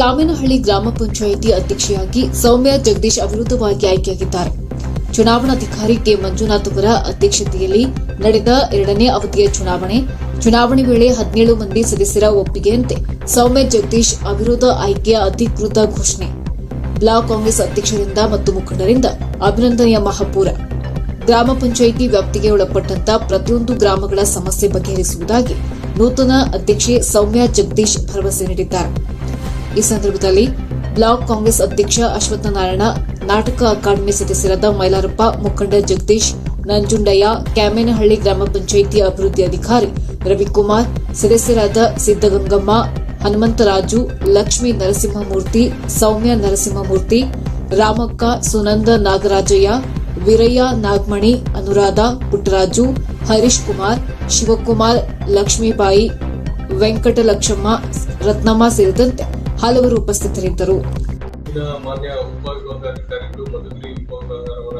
ಕ್ಯಾಮೇನಹಳ್ಳಿ ಗ್ರಾಮ ಪಂಚಾಯಿತಿ ಅಧ್ಯಕ್ಷೆಯಾಗಿ ಸೌಮ್ಯ ಜಗದೀಶ್ ಅವಿರೋಧವಾಗಿ ಆಯ್ಕೆಯಾಗಿದ್ದಾರೆ. ಚುನಾವಣಾಧಿಕಾರಿ ಕೆ ಮಂಜುನಾಥ್ ಅವರ ಅಧ್ಯಕ್ಷತೆಯಲ್ಲಿ ನಡೆದ ಎರಡನೇ ಅವಧಿಯ ಚುನಾವಣೆ. ಚುನಾವಣೆ ವೇಳೆ ಹದಿನೇಳು ಮಂದಿ ಸದಸ್ಯರ ಒಪ್ಪಿಗೆಯಂತೆ ಸೌಮ್ಯ ಜಗದೀಶ್ ಅವಿರೋಧ ಆಯ್ಕೆಯ ಅಧಿಕೃತ ಘೋಷಣೆ. ಬ್ಲಾಕ್ ಕಾಂಗ್ರೆಸ್ ಅಧ್ಯಕ್ಷರಿಂದ ಮತ್ತು ಮುಖಂಡರಿಂದ ಅಭಿನಂದನೆಯ ಮಹಾಪೂರ. ಗ್ರಾಮ ಪಂಚಾಯಿತಿ ವ್ಯಾಪ್ತಿಗೆ ಒಳಪಟ್ಟಂತ ಪ್ರತಿಯೊಂದು ಗ್ರಾಮಗಳ ಸಮಸ್ಯೆ ಬಗೆಹರಿಸುವುದಾಗಿ ನೂತನ ಅಧ್ಯಕ್ಷೆ ಸೌಮ್ಯ ಜಗದೀಶ್ ಭರವಸೆ ನೀಡಿದ್ದಾರೆ. ಈ ಸಂದರ್ಭದಲ್ಲಿ ಬ್ಲಾಕ್ ಕಾಂಗ್ರೆಸ್ ಅಧ್ಯಕ್ಷ ಅಶ್ವತ್ಥನಾರಾಯಣ, ನಾಟಕ ಅಕಾಡೆಮಿ ಸದಸ್ಯರಾದ ಮೈಲಾರಪ್ಪ, ಮುಖಂಡ ಜಗದೀಶ್, ನಂಜುಂಡಯ್ಯ, ಕ್ಯಾಮೇನಹಳ್ಳಿ ಗ್ರಾಮ ಪಂಚಾಯಿತಿ ಅಭಿವೃದ್ಧಿ ಅಧಿಕಾರಿ ರವಿಕುಮಾರ್, ಸದಸ್ಯರಾದ ಸಿದ್ದಗಂಗಮ್ಮ ಹನುಮಂತರಾಜು, ಲಕ್ಷ್ಮೀ ನರಸಿಂಹಮೂರ್ತಿ, ಸೌಮ್ಯ ನರಸಿಂಹಮೂರ್ತಿ, ರಾಮಕ್ಕ ಸುನಂದ ನಾಗರಾಜಯ್ಯ, ವೀರಯ್ಯ ನಾಗಮಣಿ, ಅನುರಾಧ ಪುಟ್ಟರಾಜು, ಹರೀಶ್ ಕುಮಾರ್, ಶಿವಕುಮಾರ್, ಲಕ್ಷ್ಮೀಬಾಯಿ, ವೆಂಕಟಲಕ್ಷಮ್ಮ, ರತ್ನಮ್ಮ ಸೇರಿದಂತೆ ಹಲವರು ಉಪಸ್ಥಿತರಿದ್ದರು. ಮಾನ್ಯ ಉಪವಿಭಾಗಾಧಿಕಾರಿಗಳು ಮಧುಗಿರಿ ಉಪವಿಭಾಗರವರ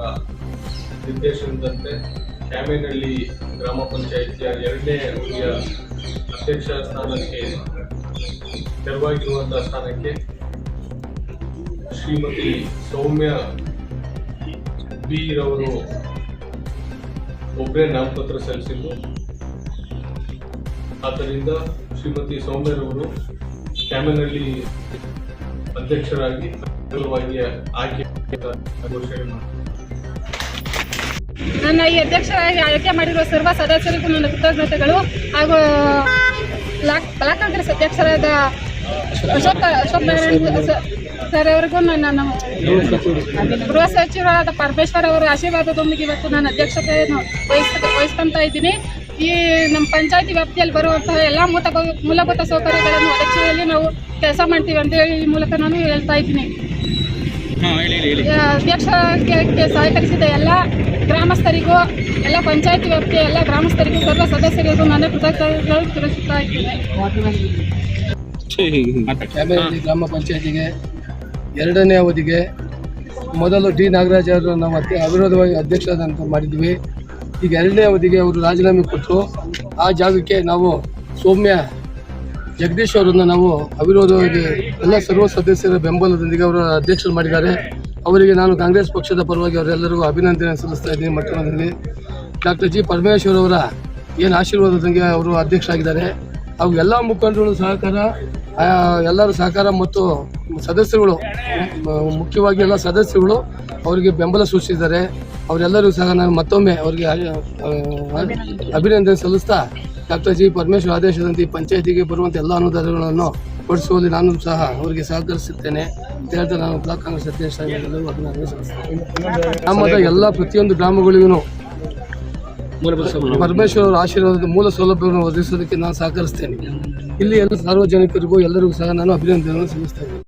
ನಿರ್ದೇಶನದಂತೆ ಕ್ಯಾಮೇನಹಳ್ಳಿ ಗ್ರಾಮ ಪಂಚಾಯಿತಿಯ ಎರಡನೇ ಅವಧಿಯ ಅಧ್ಯಕ್ಷ ಸ್ಥಾನಕ್ಕೆ, ತೆರವಾಗಿರುವಂತಹ ಸ್ಥಾನಕ್ಕೆ ಶ್ರೀಮತಿ ಸೌಮ್ಯ ಬಿ ರವರು ಒಬ್ಬರೇ ನಾಮಪತ್ರ ಸಲ್ಲಿಸಿದ್ದು. ಆದ್ದರಿಂದ ಶ್ರೀಮತಿ ಸೌಮ್ಯರವರು ಕ್ಯಾಮೇನಹಳ್ಳಿ ಅಧ್ಯಕ್ಷರಾಗಿ ಅಗಲವಾಗಿ ಆಯ್ಕೆ ಘೋಷಣೆ ನನ್ನ ಈ ಅಧ್ಯಕ್ಷರಾಗಿ ಆಯ್ಕೆ ಮಾಡಿರುವ ಸರ್ವ ಸದಸ್ಯರಿಗೂ ನನ್ನ ಕೃತಜ್ಞತೆಗಳು ಹಾಗೂ ಬ್ಲಾಕ್ ಕಾಂಗ್ರೆಸ್ ಅಧ್ಯಕ್ಷರಾದ ಅಶೋಕ್ ಅಶೋಕ್ ನಾರಾಯಣ ಸರ್ ಅವರಿಗೂ ನನ್ನ ಗೃಹ ಸಚಿವರಾದ ಪರಮೇಶ್ವರ್ ಅವರ ಆಶೀರ್ವಾದದೊಂದಿಗೆ ಇವತ್ತು ನಾನು ಅಧ್ಯಕ್ಷತೆಯನ್ನು ವಹಿಸ್ ವಹಿಸ್ಕೊಂತ ಇದ್ದೀನಿ. ಈ ನಮ್ಮ ಪಂಚಾಯತಿ ವ್ಯಾಪ್ತಿಯಲ್ಲಿ ಬರುವಂತಹ ಎಲ್ಲ ಮೂತ ಮೂಲಭೂತ ಸೌಕರ್ಯಗಳನ್ನು ಒದಗಿಸುವಲ್ಲಿ ನಾವು ಕೆಲಸ ಮಾಡ್ತೀವಿ ಅಂತ ಹೇಳಿ ಈ ಮೂಲಕ ನಾನು ಹೇಳ್ತಾ ಇದ್ದೀನಿ. ಅಧ್ಯಕ್ಷಕ್ಕೆ ಸಹಕರಿಸಿದ ಎಲ್ಲ ಗ್ರಾಮಸ್ಥರಿಗೂ ಎಲ್ಲ ಪಂಚಾಯತಿ ವ್ಯಾಪ್ತಿಯ ಎಲ್ಲ ಗ್ರಾಮಸ್ಥರಿಗೂ ಸರ್ವ ಸದಸ್ಯರಿಗೂ ನನ್ನ ಕೃತಜ್ಞತೆಗಳು ತಿಳಿಸುತ್ತಾ ಇದ್ದೀನಿ. ಗ್ರಾಮ ಪಂಚಾಯತಿಗೆ ಎರಡನೇ ಅವಧಿಗೆ ಮೊದಲು ಡಿ ನಾಗರಾಜ್ ಅವರು ನಾವು ಅತಿ ಅವಿರೋಧವಾಗಿ ಅಧ್ಯಕ್ಷರಾದಂತ ಮಾಡಿದ್ವಿ. ಈಗ ಎರಡನೇ ಅವಧಿಗೆ ಅವರು ರಾಜೀನಾಮೆ ಕೊಟ್ಟರು. ಆ ಜಾಗಕ್ಕೆ ನಾವು ಸೌಮ್ಯ ಜಗದೀಶ್ ಅವರನ್ನು ನಾವು ಅವಿರೋಧವಾಗಿ ಎಲ್ಲ ಸರ್ವ ಸದಸ್ಯರ ಬೆಂಬಲದೊಂದಿಗೆ ಅವರು ಅಧ್ಯಕ್ಷರು ಮಾಡಿದ್ದಾರೆ. ಅವರಿಗೆ ನಾನು ಕಾಂಗ್ರೆಸ್ ಪಕ್ಷದ ಪರವಾಗಿ ಅವರೆಲ್ಲರಿಗೂ ಅಭಿನಂದನೆ ಸಲ್ಲಿಸ್ತಾ ಇದ್ದೀನಿ ಮಟ್ಟದಲ್ಲಿ. ಡಾಕ್ಟರ್ ಜಿ ಪರಮೇಶ್ವರ್ ಅವರ ಏನು ಆಶೀರ್ವಾದದಂಗೆ ಅವರು ಅಧ್ಯಕ್ಷರಾಗಿದ್ದಾರೆ. ಹಾಗೂ ಎಲ್ಲ ಮುಖಂಡರು ಸಹಕಾರ ಎಲ್ಲರೂ ಸಹಕಾರ ಮತ್ತು ಸದಸ್ಯರುಗಳು ಮುಖ್ಯವಾಗಿ ಎಲ್ಲ ಸದಸ್ಯರುಗಳು ಅವರಿಗೆ ಬೆಂಬಲ ಸೂಚಿಸಿದ್ದಾರೆ. ಅವರೆಲ್ಲರಿಗೂ ಸಹ ನಾನು ಮತ್ತೊಮ್ಮೆ ಅವರಿಗೆ ಅಭಿನಂದನೆ ಸಲ್ಲಿಸ್ತಾ ಡಾಕ್ಟರ್ ಜಿ ಪರಮೇಶ್ವರ್ ಆದೇಶದಂತೆ ಈ ಪಂಚಾಯತಿಗೆ ಬರುವಂಥ ಎಲ್ಲ ಅನುದಾನಗಳನ್ನು ಕೊಡಿಸುವಲ್ಲಿ ನಾನು ಸಹ ಅವರಿಗೆ ಸಹಕರಿಸುತ್ತೇನೆ ಅಂತ ಹೇಳ್ತಾ ನಾನು ಬ್ಲಾಕ್ ಕಾಂಗ್ರೆಸ್ ಎಲ್ಲರಿಗೂ ಅಭಿನಂದನೆ ಗ್ರಾಮದ ಎಲ್ಲ ಪ್ರತಿಯೊಂದು ಗ್ರಾಮಗಳಿಗೂ ಪರಮೇಶ್ವರ ಆಶೀರ್ವಾದದ ಮೂಲ ಸೌಲಭ್ಯವನ್ನು ಒದಗಿಸೋದಕ್ಕೆ ನಾನು ಸಹಕರಿಸ್ತೇನೆ. ಇಲ್ಲಿ ಎಲ್ಲ ಸಾರ್ವಜನಿಕರಿಗೂ ಎಲ್ಲರಿಗೂ ಸಹ ನಾನು ಅಭಿನಂದನೆಯನ್ನು ಸಲ್ಲಿಸ್ತೇನೆ